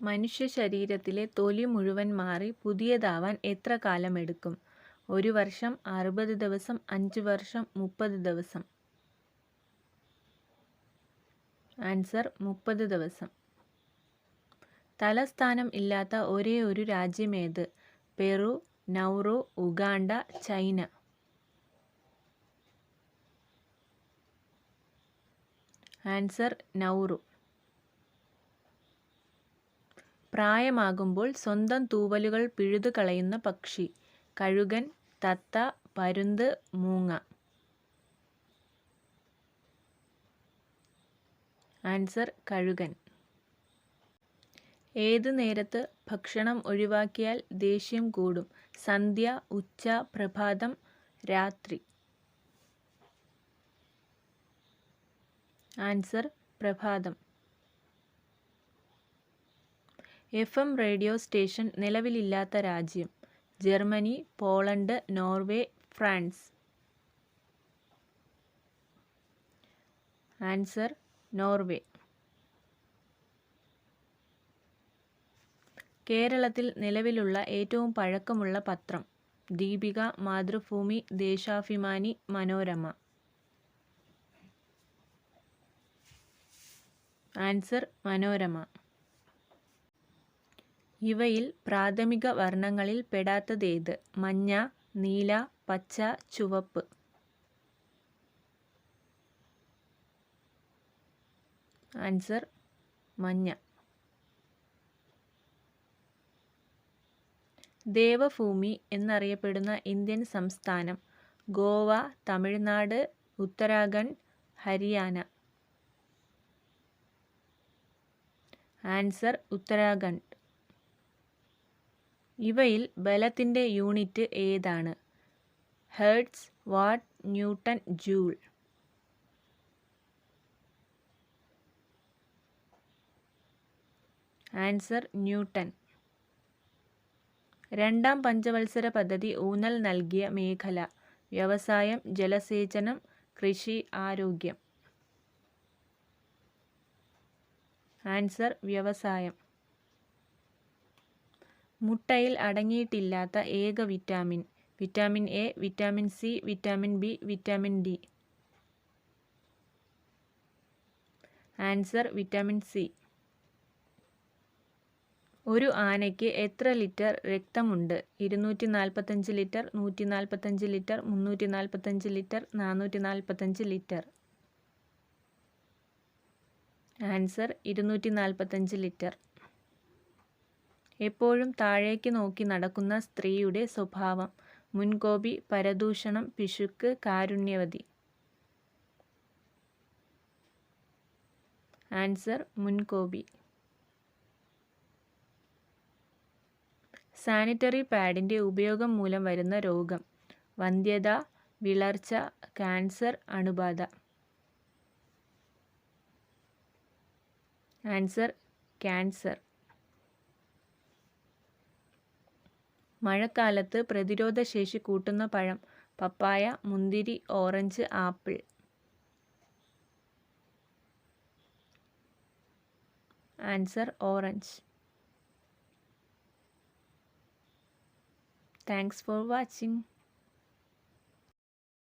മനുഷ്യ ശരീരത്തിലെ തൊലി മുഴുവൻ മാറി പുതിയതാവാൻ എത്ര കാലമെടുക്കും? ഒരു വർഷം അറുപത് ദിവസം അഞ്ച് വർഷം മുപ്പത് ദിവസം ആൻസർ മുപ്പത് ദിവസം തലസ്ഥാനം ഇല്ലാത്ത ഒരേ ഒരു രാജ്യമേത്? Peru, Nauru, Uganda, China answer Nauru പ്രായമാകുമ്പോൾ സ്വന്തം തൂവലുകൾ പിഴുതുകളയുന്ന പക്ഷി. കഴുകൻ, തത്ത, പരുന്ത്, മൂങ്ങ. ആൻസർ കഴുകൻ. ഏത് നേരത്ത് ഭക്ഷണം ഒഴിവാക്കിയാൽ ദേഷ്യം കൂടും? സന്ധ്യ, ഉച്ച, പ്രഭാതം, രാത്രി. ആൻസർ പ്രഭാതം. എഫ്. എം റേഡിയോ സ്റ്റേഷൻ നിലവിലില്ലാത്ത രാജ്യം? Germany, Poland, Norway, France. Answer Norway. കേരളത്തിൽ നിലവിലുള്ള ഏറ്റവും പഴക്കമുള്ള പത്രം? ദീപിക, മാതൃഭൂമി, ദേശാഭിമാനി, മനോരമ. ആൻസർ മനോരമ. ഇവയിൽ പ്രാഥമിക വർണങ്ങളിൽ പെടാത്തതേത്? മഞ്ഞ, നീല, പച്ച, ചുവപ്പ്. ആൻസർ മഞ്ഞ. ദേവഭൂമി എന്നറിയപ്പെടുന്ന ഇന്ത്യൻ സംസ്ഥാനം? ഗോവ, തമിഴ്നാട്, ഉത്തരാഖണ്ഡ്, ഹരിയാന. ആൻസർ ഉത്തരാഖണ്ഡ്. ഇവയിൽ ബലത്തിന്റെ യൂണിറ്റ് ഏതാണ്? Hertz, watt, newton, joule. Answer newton. രണ്ടാം പഞ്ചവത്സര പദ്ധതി ഊന്നൽ നൽകിയ മേഖല? വ്യവസായം, ജലസേചനം, കൃഷി, ആരോഗ്യം. ആൻസർ വ്യവസായം. മുട്ടയിൽ അടങ്ങിയിട്ടില്ലാത്ത ഏക vitamin? Vitamin A, vitamin C, vitamin B, vitamin D. Answer vitamin C. ഒരു ആനയ്ക്ക് എത്ര ലിറ്റർ രക്തമുണ്ട്? ഇരുന്നൂറ്റി നാൽപ്പത്തഞ്ച് ലിറ്റർ, നൂറ്റി നാൽപ്പത്തഞ്ച് ലിറ്റർ, മുന്നൂറ്റി നാൽപ്പത്തഞ്ച് ലിറ്റർ, നാനൂറ്റി നാൽപ്പത്തഞ്ച് ലിറ്റർ. ആൻസർ ഇരുന്നൂറ്റി നാൽപ്പത്തഞ്ച് ലിറ്റർ. എപ്പോഴും താഴേക്ക് നോക്കി നടക്കുന്ന സ്ത്രീയുടെ സ്വഭാവം? മുൻകോപി, പരദൂഷണം, പിശുക്ക്, കാരുണ്യവതി. ആൻസർ മുൻകോപി. സാനിറ്ററി പാഡിന്റെ ഉപയോഗം മൂലം വരുന്ന രോഗം? വന്ധ്യത, വിളർച്ച, ക്യാൻസർ അണുബാധ. Answer cancer. മഴക്കാലത്ത് പ്രതിരോധശേഷി കൂട്ടുന്ന പഴം? പപ്പായ, മുന്തിരി, orange, apple. Answer orange. Thanks for watching